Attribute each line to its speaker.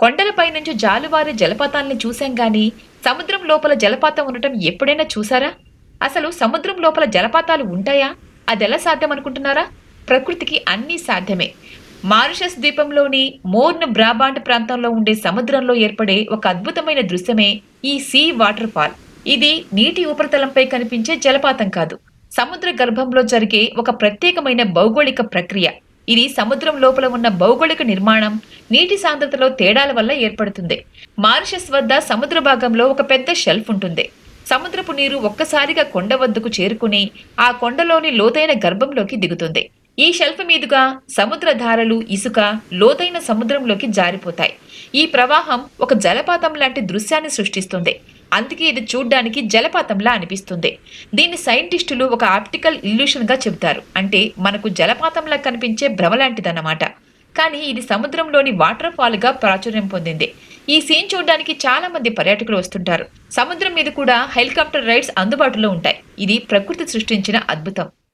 Speaker 1: కొండలపై నుంచి జాలువారే జలపాతాల్ని చూశాం గాని సముద్రం లోపల జలపాతం ఉండటం ఎప్పుడైనా చూసారా అసలు సముద్రం లోపల జలపాతాలు ఉంటాయా? అదెలా సాధ్యం అనుకుంటున్నారా ప్రకృతికి అన్నీ సాధ్యమే. మారిషస్ ద్వీపంలోని మోర్న్ బ్రాబాండ్ ప్రాంతంలో ఉండే సముద్రంలో ఏర్పడే ఒక అద్భుతమైన దృశ్యమే ఈ సీ వాటర్ ఫాల్. ఇది నీటి ఉపరితలంపై కనిపించే జలపాతం కాదు. సముద్ర గర్భంలో జరిగే ఒక ప్రత్యేకమైన భౌగోళిక ప్రక్రియ. ఇది సముద్రం లోపల ఉన్న భౌగోళిక నిర్మాణం నీటి సాంద్రతలో తేడాల వల్ల ఏర్పడుతుంది. మారిషస్ వద్ద సముద్ర భాగంలో ఒక పెద్ద షెల్ఫ్ ఉంటుంది. సముద్రపు నీరు ఒక్కసారిగా కొండ వద్దకు చేరుకుని ఆ కొండలోని లోతైన గర్భంలోకి దిగుతుంది. ఈ షెల్ఫ్ మీదుగా సముద్ర ధారలు ఇసుక లోతైన సముద్రంలోకి జారిపోతాయి. ఈ ప్రవాహం ఒక జలపాతం లాంటి దృశ్యాన్ని సృష్టిస్తుంది. అందుకే ఇది చూడ్డానికి జలపాతంలా అనిపిస్తుంది. దీన్ని సైంటిస్టులు ఒక ఆప్టికల్ ఇల్యూషన్గా చెబుతారు. అంటే మనకు జలపాతంలా కనిపించే భ్రమ లాంటిదన్నమాట కానీ ఇది సముద్రంలోని వాటర్ ఫాల్గా ప్రాచుర్యం పొందింది. ఈ సీన్ చూడడానికి చాలా మంది పర్యాటకులు వస్తుంటారు. సముద్రం మీద కూడా హెలికాప్టర్ రైడ్స్ అందుబాటులో ఉంటాయి. ఇది ప్రకృతి సృష్టించిన అద్భుతం.